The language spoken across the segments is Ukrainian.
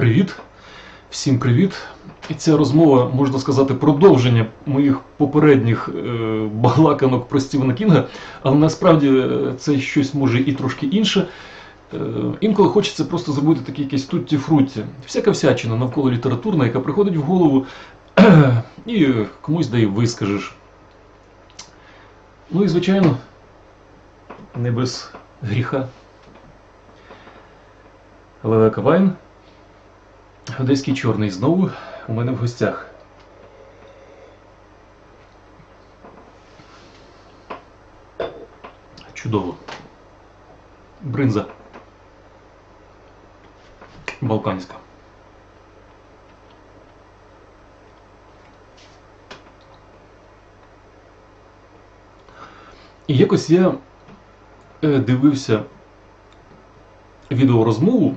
Привіт, всім привіт. І ця розмова, можна сказати, продовження моїх попередніх е, балаканок про Стівена Кінга, але насправді е, це щось може і трошки інше. Е, інколи хочеться просто зробити такі якісь тутті-фрутті. Всяка всячина навколо літературна, яка приходить в голову, і комусь да й вискажеш. Ну і звичайно, не без гріха. Лелека Вайн. Одеський чорний знову у мене в гостях. Чудово. Бринза. Балканська. І якось я е, дивився відеорозмову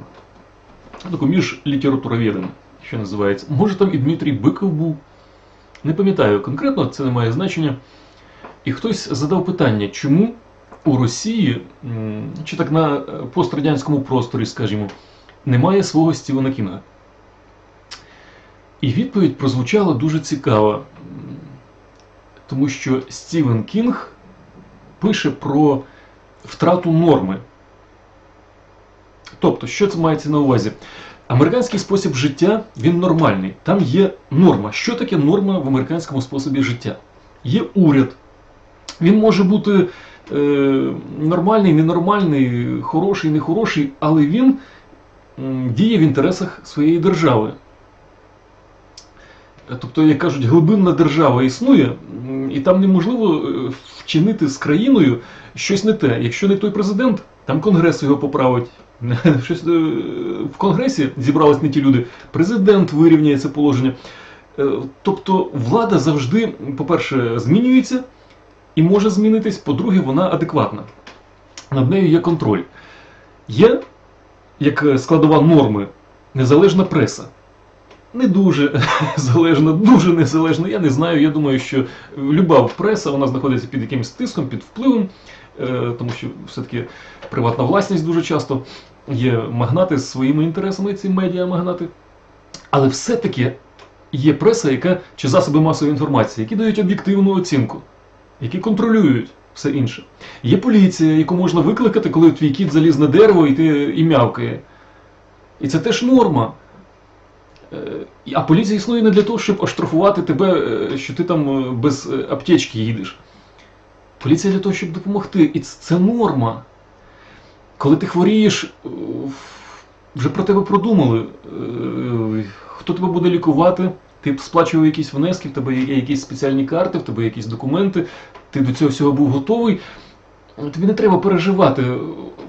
таку між літературоведами, що називається. Може там і Дмитрій Биков був. Не пам'ятаю конкретно, це не має значення. І хтось задав питання, чому у Росії, чи так на е, пострадянському просторі, скажімо, немає свого Стівена Кінга. І відповідь прозвучала дуже цікаво, тому що Стівен Кінг пише про втрату норми. Тобто, що це мається на увазі? Американський спосіб життя він нормальний. Там є норма. Що таке норма в американському способі життя? Є уряд. Він може бути е, нормальний, ненормальний, хороший, нехороший, але він діє в інтересах своєї держави. Тобто, як кажуть, глибинна держава існує, і там неможливо е, вчинити з країною щось не те. Якщо не той президент, там конгрес його поправить. Щось е, в конгресі зібрались не ті люди. Президент вирівняє це положення. Е, Тобто влада завжди, по-перше, змінюється і може змінитись. По-друге, вона адекватна. Над нею є контроль. Є, як складова норми, незалежна преса. Не дуже залежна, дуже незалежна. Я не знаю. Я думаю, що люба преса вона знаходиться під якимось тиском, під впливом, тому що все-таки приватна власність дуже часто є магнати з своїми інтересами, ці медіа-магнати. Але все-таки є преса, яка чи засоби масової інформації, які дають об'єктивну оцінку, які контролюють все інше. Є поліція, яку можна викликати, коли твій кіт заліз на дерево і ти і мявкає. І це теж норма. Е, А поліція існує не для того, щоб оштрафувати тебе, е, що ти там е, без е, аптечки їдеш. Поліція для того, щоб допомогти. І це- норма. Коли ти хворієш, е, вже про тебе продумали. Е, Хто тебе буде лікувати? Ти сплачував якісь внески, в тебе є якісь спеціальні карти, в тебе є якісь документи, ти до цього всього був готовий. Тобі не треба переживати.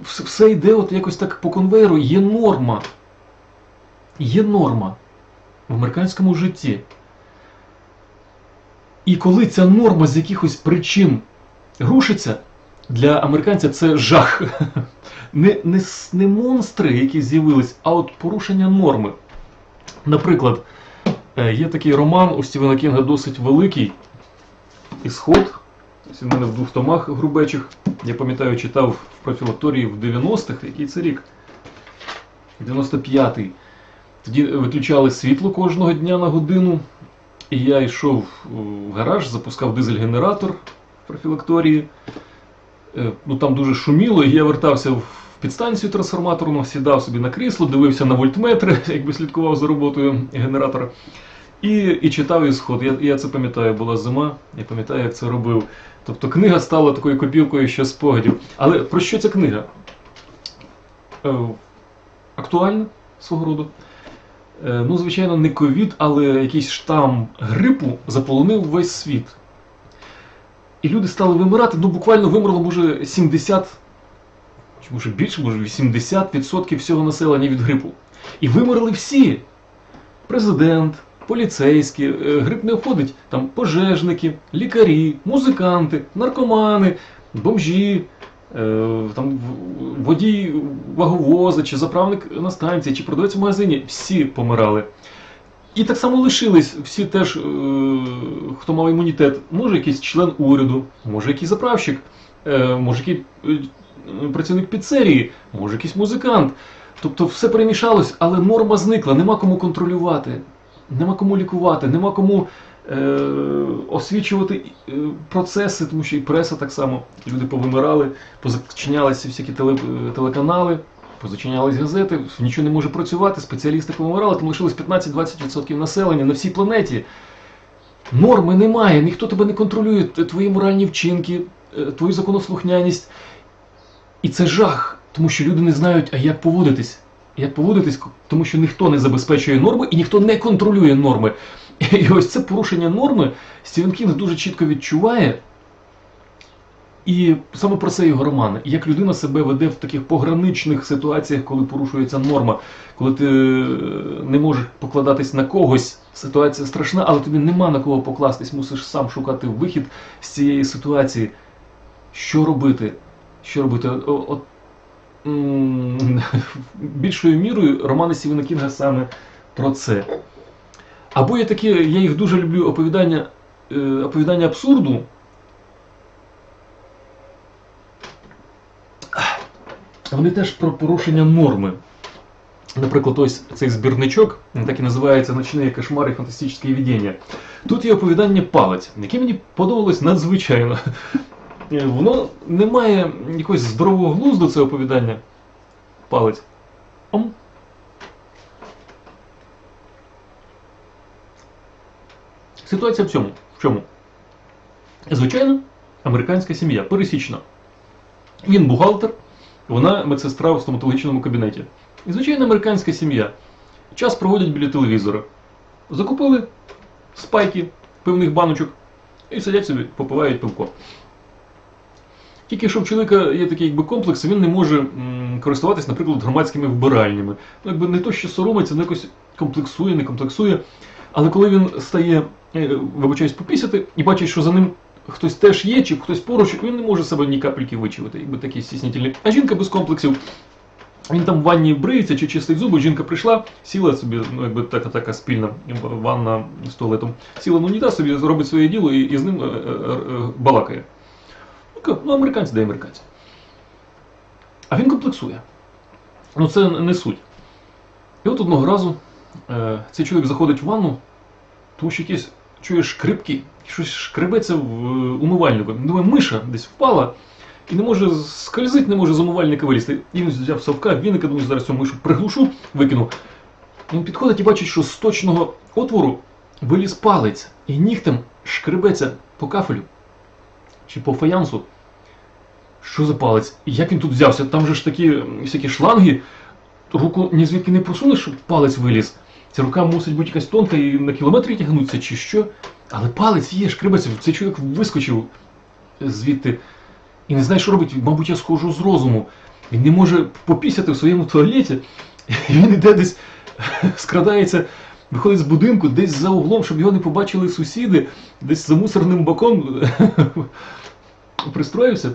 Все йде от якось так по конвейеру. Є норма. Є норма в американському житті. І коли ця норма з якихось причин рушиться, для американця це жах. Не, не, не монстри, які з'явились, а от порушення норми. Наприклад, е, є такий роман у Стівена Кінга досить великий Ісход. Він мене в двох томах грубечих. Я пам'ятаю, читав в профілакторії в 90-х, який це рік? 95-й. Тоді виключали світло кожного дня на годину. І я йшов в гараж, запускав дизель-генератор профілакторії. Е, Ну, там дуже шуміло, і я вертався в підстанцію трансформаторну, сідав собі на крісло, дивився на вольтметри, якби слідкував за роботою генератора. І, і читав ісход. Я, я це пам'ятаю, була зима, я пам'ятаю, як це робив. Тобто книга стала такою копілкою ще спогадів. Але про що ця книга? Е, актуальна свого роду. Е, ну, звичайно, не ковід, але якийсь штам грипу заполонив весь світ. І люди стали вимирати, ну буквально вимерло, може, 70, чи може більше, може 80% всього населення від грипу. І вимерли всі. Президент, поліцейські, е, грип не обходить, там пожежники, лікарі, музиканти, наркомани, бомжі, е, там водій ваговоза, чи заправник на станції, чи продавець в магазині, всі помирали. І так само лишились всі теж, е, хто мав імунітет. Може якийсь член уряду, може якийсь заправщик, е, може якийсь е, працівник піцерії, може якийсь музикант. Тобто все перемішалось, але норма зникла, нема кому контролювати, нема кому лікувати, нема кому е, освічувати процеси, тому що і преса так само. Люди повимирали, позачинялися всякі теле, телеканали, позачинялись газети, нічого не може працювати, спеціалісти повимирали, там лишилось 15-20% населення на всій планеті. Норми немає, ніхто тебе не контролює, твої моральні вчинки, е, твою законослухняність. І це жах, тому що люди не знають, а як поводитись. Як поводитись, тому що ніхто не забезпечує норми і ніхто не контролює норми. І ось це порушення норми Стівен Кінг дуже чітко відчуває. І саме про це його романи. Як людина себе веде в таких пограничних ситуаціях, коли порушується норма, коли ти е, не можеш покладатись на когось, ситуація страшна, але тобі нема на кого покластись, мусиш сам шукати вихід з цієї ситуації. Що робити? Що робити? От, м, більшою мірою романи Стівена Кінга саме про це. Або є такі, я їх дуже люблю оповідання, е, оповідання абсурду. Вони теж про порушення норми. Наприклад, ось цей збірничок, так і називається Ночні кошмари і фантастичні видіння. Тут є оповідання палець, яке мені подобалось надзвичайно. Воно не має якогось здорового глузду, це оповідання. Палець. Ом. Ситуація в цьому. В чому? Звичайно, американська сім'я, пересічна. Він бухгалтер, вона медсестра в стоматологічному кабінеті. І звичайно, американська сім'я. Час проводять біля телевізора. Закупили спайки пивних баночок і сидять собі, попивають пивко. Тільки що в чоловіка є такий якби комплекс, він не може м, користуватись, наприклад, громадськими вбиральнями. Ну, якби не то, що соромиться, але якось комплексує, не комплексує. Але коли він стає, е, вибачаюсь, попісяти і бачить, що за ним хтось теж є, чи хтось поруч, він не може себе ні капельки вичувати, якби такий стіснітельний. А жінка без комплексів. Він там в ванні бриється чи чистить зуби, жінка прийшла, сіла собі, ну якби така така спільна ванна з туалетом, сіла на унітаз собі, робить своє діло і, і з ним е, е, е, балакає. Ну, Ну, американці, де американці. А він комплексує. Ну, це не суть. І от одного разу е, цей чоловік заходить в ванну, тому що якісь чує шкрипки, щось шкребеться в е, умивальнику. Він Думає, миша десь впала і не може скользить, не може з умивальника вилізти. Він взяв совка, віника, думаю, зараз цю мишу приглушу, викину. Він підходить і бачить, що з точного отвору виліз палець і нігтем шкребеться по кафелю чи по фаянсу. Що за палець? Як він тут взявся? Там же ж такі всякі шланги, руку ні звідки не просунеш, щоб палець виліз. Ця рука мусить бути якась тонка і на кілометрі тягнуться, чи що. Але палець є, шкребеться. Цей чоловік вискочив звідти і не знає, що робить. Мабуть, я схожу з розуму. Він не може попісяти в своєму туалеті. І він іде десь, скрадається, виходить з будинку, десь за углом, щоб його не побачили сусіди, десь за мусорним боком пристроївся.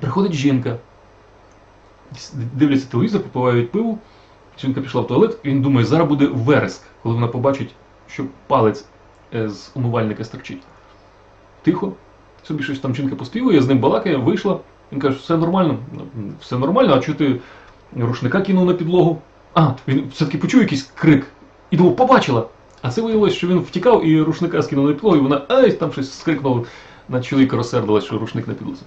Приходить жінка. Дивляться телевізор, попивають пиво. Жінка пішла в туалет, і він думає, зараз буде вереск, коли вона побачить, що палець е, з умивальника стерчить. Тихо, собі щось там жінка поспівує, з ним балакає, вийшла. Він каже, все нормально, «Ну, все нормально, а чого ти рушника кинув на підлогу? А, він все-таки почув якийсь крик і думав, побачила. А це виявилось, що він втікав і рушника скинув на підлогу, і вона ай, там щось скрикнула, на чоловіка розсердилась, що рушник на підлозі.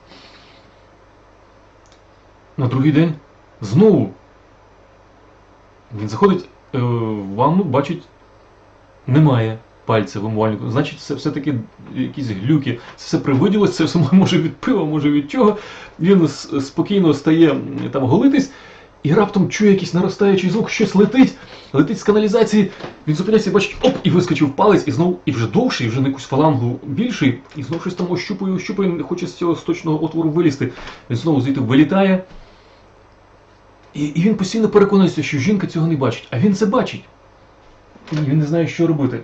На другий день знову він заходить е, в ванну, бачить, немає пальця в умивальнику. Значить, це все-таки якісь глюки. Це все привиділось, це все може від пива, може від чого. Він спокійно стає там голитись, і раптом чує якийсь наростаючий звук, щось летить, летить з каналізації. Він зупиняється бачить, оп, і вискочив палець, і знов, і вже довший, вже на якусь фалангу більший, і знов щось там ощупує, ощупує, не хоче з цього сточного отвору вилізти. Він знову звідти вилітає. І, і він постійно переконується, що жінка цього не бачить, а він це бачить. І він не знає, що робити.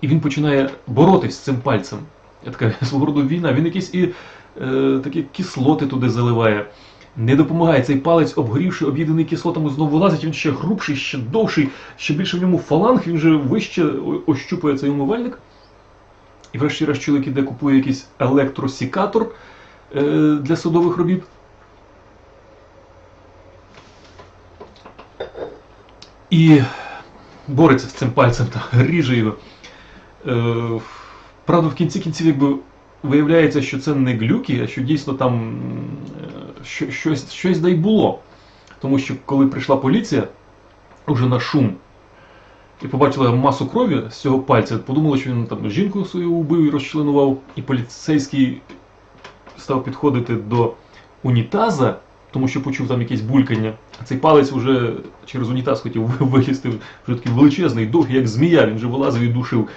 І він починає боротись з цим пальцем. Я така свого роду війна. Він якісь і е, такі кислоти туди заливає. Не допомагає цей палець, обгорівши, об'єднаний кислотами, знову вилазить, він ще грубший, ще довший, ще більше в ньому фаланг, він вже вище ощупує цей умивальник. І врешті-решт чоловік іде, купує якийсь електросікатор е, для садових робіт. І бореться з цим пальцем, та, ріже його. Е, правда, в кінці кінців якби виявляється, що це не глюки, а що дійсно там е, що, щось, щось да й було. Тому що коли прийшла поліція уже на шум і побачила масу крові з цього пальця, подумала, що він там жінку свою убив і розчленував, і поліцейський став підходити до унітаза, тому що почув там якесь булькання. Цей палець вже через унітаз хотів вилізти, вже такий величезний, довгий, як змія, він вже вилазив і душив.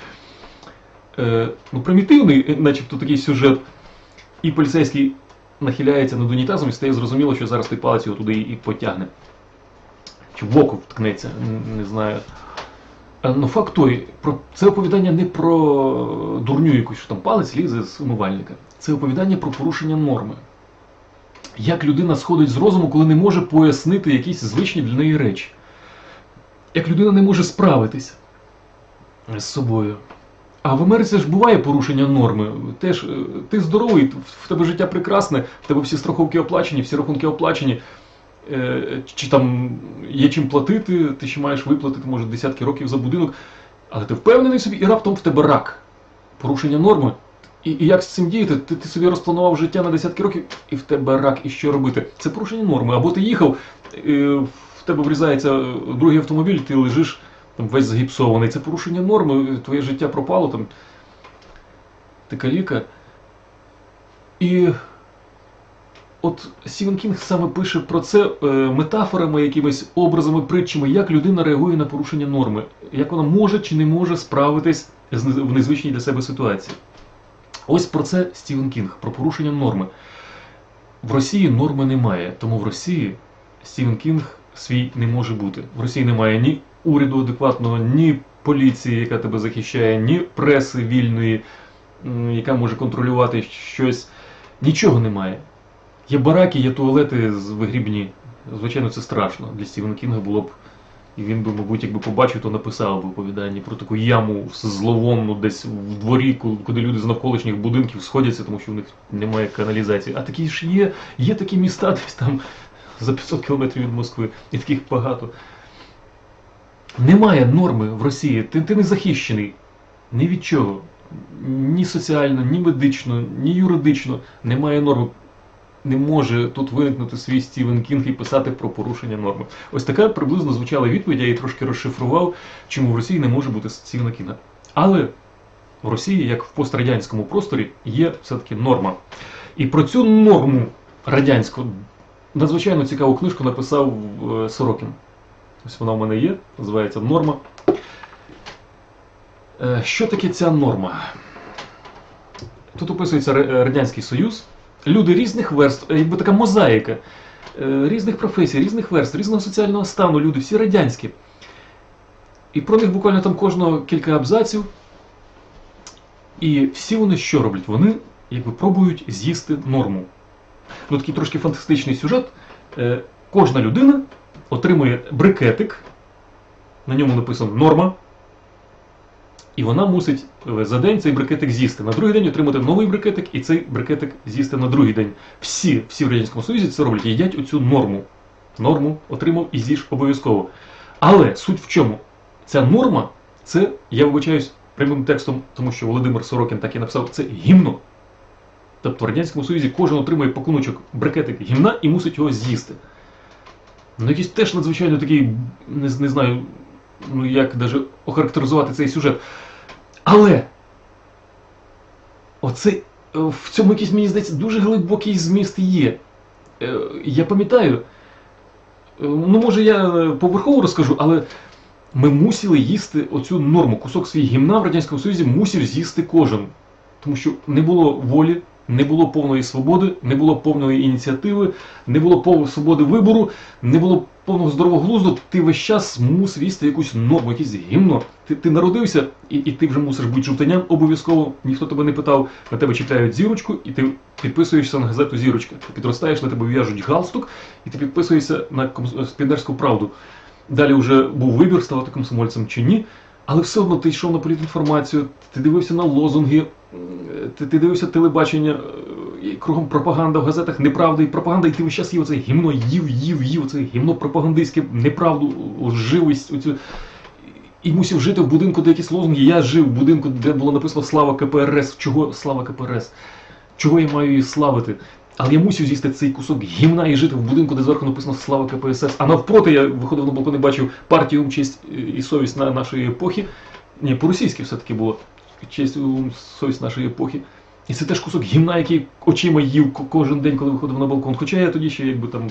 Е, ну, примітивний, е, начебто такий сюжет. І поліцейський нахиляється над унітазом і стає зрозуміло, що зараз той палець його туди і потягне. Чи в око вткнеться, не знаю. Е, Ну, факт той, про це оповідання не про дурню якусь, що там палець лізе з умивальника. Це оповідання про порушення норми. Як людина сходить з розуму, коли не може пояснити якісь звичні для неї речі. Як людина не може справитися з собою. А в Америці ж буває порушення норми. Теж е, ти здоровий, в тебе життя прекрасне, в тебе всі страховки оплачені, всі рахунки оплачені. Е, Чи там є чим платити, ти ще маєш виплатити, може, десятки років за будинок, але ти впевнений собі, і раптом в тебе рак. Порушення норми. І, і як з цим діяти? Ти, ти собі розпланував життя на десятки років, і в тебе рак, і що робити? Це порушення норми. Або ти їхав, в тебе врізається другий автомобіль, ти лежиш там весь загіпсований. Це порушення норми, твоє життя пропало, там, ти каліка. І от Стівен Кінг саме пише про це е, метафорами, якимись образами, притчами, як людина реагує на порушення норми, як вона може чи не може справитись в незвичній для себе ситуації. Ось про це Стівен Кінг, про порушення норми. В Росії норми немає, тому в Росії Стівен Кінг свій не може бути. В Росії немає ні уряду адекватного, ні поліції, яка тебе захищає, ні преси вільної, яка може контролювати щось. Нічого немає. Є бараки, є туалети з вигрібні. Звичайно, це страшно. Для Стівена Кінга було б. І він би, мабуть, якби побачив, то написав би оповідання про таку яму зловонну десь в дворі, куди люди з навколишніх будинків сходяться, тому що в них немає каналізації. А такі ж є, є такі міста десь там за 500 кілометрів від Москви, і таких багато. Немає норми в Росії, ти, ти не захищений ні від чого. Ні соціально, ні медично, ні юридично немає норми. Не може тут виникнути свій Стівен Кінг і писати про порушення норми. Ось така приблизно звучала відповідь, я її трошки розшифрував, чому в Росії не може бути Стівена Кінга. Але в Росії, як в пострадянському просторі, є все-таки норма. І про цю норму радянську надзвичайно цікаву книжку написав е, Сорокін. Ось вона в мене є, називається Норма. Е, Що таке ця норма? Тут описується Радянський Союз. Люди різних верств, е, якби така мозаїка, е, різних професій, різних верств, різного соціального стану, люди, всі радянські. І про них буквально там кожного кілька абзаців. І всі вони що роблять? Вони якби пробують з'їсти норму. Ну, такий трошки фантастичний сюжет. Е, Кожна людина отримує брикетик, на ньому написано норма. І вона мусить е, за день цей брикетик з'їсти. На другий день отримати новий брикетик і цей брикетик з'їсти на другий день. Всі, всі в Радянському Союзі це роблять, їдять оцю норму. Норму отримав і з'їж обов'язково. Але суть в чому? Ця норма, це, я вибачаюсь прямим текстом, тому що Володимир Сорокін так і написав, це гімно. Тобто в Радянському Союзі кожен отримує пакуночок брикетик гімна і мусить його з'їсти. Ну, якийсь теж надзвичайно такий, не, не знаю, ну як даже охарактеризувати цей сюжет. Але оце, е, в цьому якийсь, мені здається, дуже глибокий зміст є. Е, Я пам'ятаю, е, ну може я поверхово розкажу, але ми мусили їсти оцю норму. Кусок свій гімна в Радянському Союзі мусив з'їсти кожен. Тому що не було волі, не було повної свободи, не було повної ініціативи, не було повної свободи вибору, не було повного здорового глузду. Ти весь час мусив їсти якусь норму, якесь гімно. Ти, ти народився, і, і ти вже мусиш бути жовтаням обов'язково. Ніхто тебе не питав, на тебе чіпляють зірочку, і ти підписуєшся на газету Зірочка. Ти підростаєш, на тебе в'яжуть галстук, і ти підписуєшся на комс- Спіднерську правду. Далі вже був вибір, ставати комсомольцем чи ні. Але все одно ти йшов на політінформацію, ти дивився на лозунги, ти, ти дивився телебачення, е, і кругом пропаганда в газетах, неправда і пропаганда, і ти весь час їв оце гімно, їв, їв, їв, оце гімно пропагандистське, неправду, лживість, оцю. І мусив жити в будинку, де якісь лозунги. Я жив в будинку, де було написано Слава КПРС. Чого слава КПРС? Чого я маю її славити? Але я мусив з'їсти цей кусок гімна і жити в будинку, де зверху написано Слава КПСС. А навпроти я виходив на балкон і бачив партію «Ум, честь і совість на нашої епохи. Ні, по-російськи все-таки було честь «Ум, совість нашої епохи. І це теж кусок гімна, який очима їв кожен день, коли виходив на балкон. Хоча я тоді ще якби там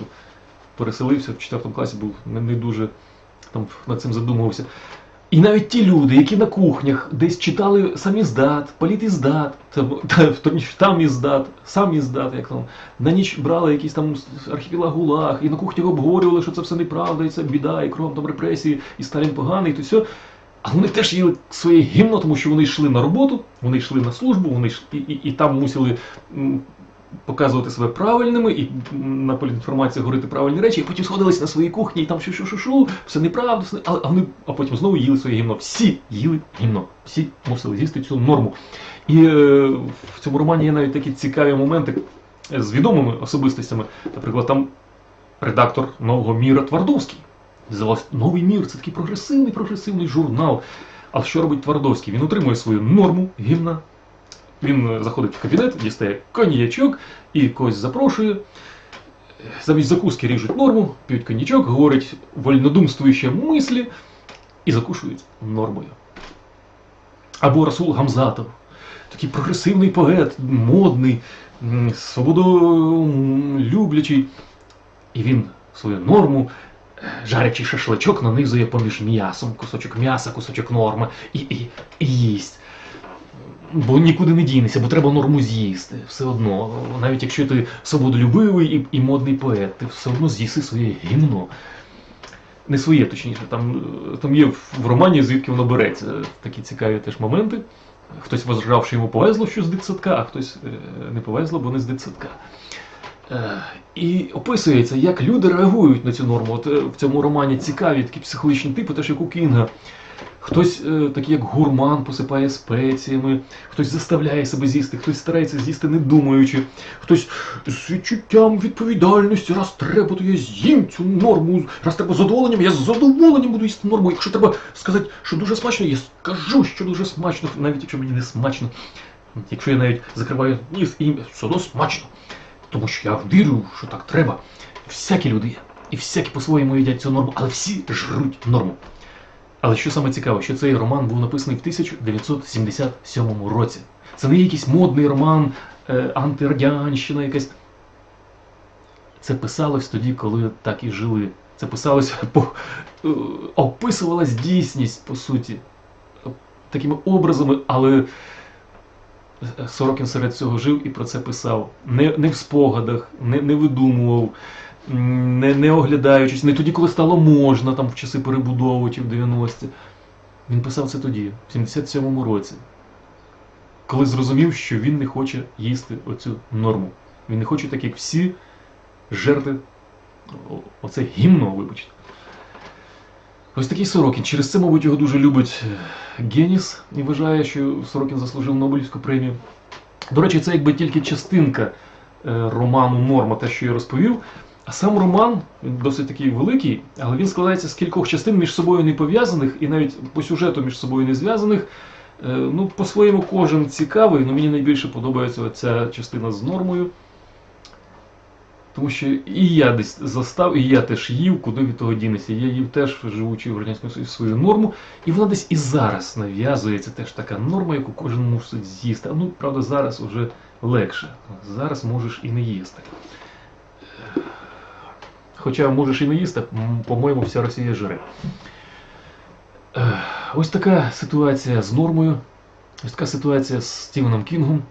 переселився в 4 класі, був не, дуже там над цим задумувався. І навіть ті люди, які на кухнях десь читали сам іздат, політіздат, там, там іздат, сам іздат, як там, на ніч брали якийсь там архіпелаг ГУЛАГ, і на кухнях обговорювали, що це все неправда, і це біда, і кров там репресії, і Сталін поганий, і то все. А вони теж їли своє гімно, тому що вони йшли на роботу, вони йшли на службу, вони йшли, і, і, і там мусили показувати себе правильними, і на політінформації говорити правильні речі, і потім сходились на своїй кухні, і там шу-шу-шу-шу, все неправда, все... А, а вони а потім знову їли своє гімно. Всі їли гімно, всі мусили з'їсти цю норму. І е, в цьому романі є навіть такі цікаві моменти з відомими особистостями. Наприклад, там редактор нового міра Твардовський. Здавалося, новий мір це такий прогресивний, прогресивний журнал. А що робить Твардовський? Він отримує свою норму гімна. Він е, заходить в кабінет, дістає коньячок і когось запрошує. Замість закуски ріжуть норму, п'ють коньячок, говорить вольнодумствуючі мислі і закушують нормою. Або Расул Гамзатов, такий прогресивний поет, модний, свободолюблячий. І він свою норму, е, жарячий шашличок, нанизує поміж м'ясом, кусочок м'яса, кусочок норми і, і, і їсть. Бо нікуди не дінешся, бо треба норму з'їсти. Все одно, навіть якщо ти свободолюбивий і, і модний поет, ти все одно з'їси своє гімно. Не своє, точніше, там, е, там є в романі, звідки воно береться. Такі цікаві теж моменти. Хтось вважав, що йому повезло, що з дитсадка, а хтось е, не повезло, бо не з дитсадка. Е, І описується, як люди реагують на цю норму. От е, в цьому романі цікаві такі психологічні типи, теж як у Кінга. Хтось, е, такий як гурман, посипає спеціями, хтось заставляє себе з'їсти, хтось старається з'їсти не думаючи, хтось з відчуттям відповідальності, раз треба, то я з'їм цю норму, раз треба з задоволенням, я з задоволенням буду їсти норму. Якщо треба сказати, що дуже смачно, я скажу, що дуже смачно, навіть якщо мені не смачно. Якщо я навіть закриваю ніс і все одно смачно. Тому що я вірю, що так треба. Всякі люди. І всякі по-своєму їдять цю норму, але всі жруть норму. Але що саме цікаво, що цей роман був написаний в 1977 році. Це не якийсь модний роман, е, антирадянщина якась. Це писалось тоді, коли так і жили. Це писалось по е, описувалась дійсність, по суті, такими образами, але Сорокін серед цього жив і про це писав. Не, не в спогадах, не, не видумував, не, не оглядаючись, не тоді, коли стало можна, там в часи перебудови чи в 90-ті. Він писав це тоді, в 77-му році, коли зрозумів, що він не хоче їсти оцю норму. Він не хоче, так як всі, жерти оце гімно, вибачте. Ось такий Сорокін. Через це, мабуть, його дуже любить е, Геніс і вважає, що Сорокін заслужив Нобелівську премію. До речі, це якби тільки частинка е, роману Норма, те, що я розповів. А сам роман досить такий великий, але він складається з кількох частин між собою не пов'язаних і навіть по сюжету між собою не зв'язаних. Е, Ну, по-своєму кожен цікавий, але мені найбільше подобається ця частина з нормою. Тому що і я десь застав, і я теж їв, куди від того дінеться. Я їв теж, живучи в Радянському Союзі, свою норму, і вона десь і зараз нав'язується теж така норма, яку кожен мусить з'їсти. А ну, правда, зараз вже легше. Зараз можеш і не їсти. Хоча можеш і не їсти, по-моєму, вся Росія жре. Е, Ось така ситуація з нормою, ось така ситуація з Стівеном Кінгом.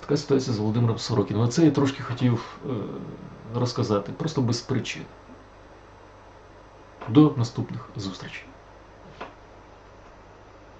Така ситуація з Володимиром Сорокіним. Оце я трошки хотів е, розказати, просто без причин. До наступних зустрічей.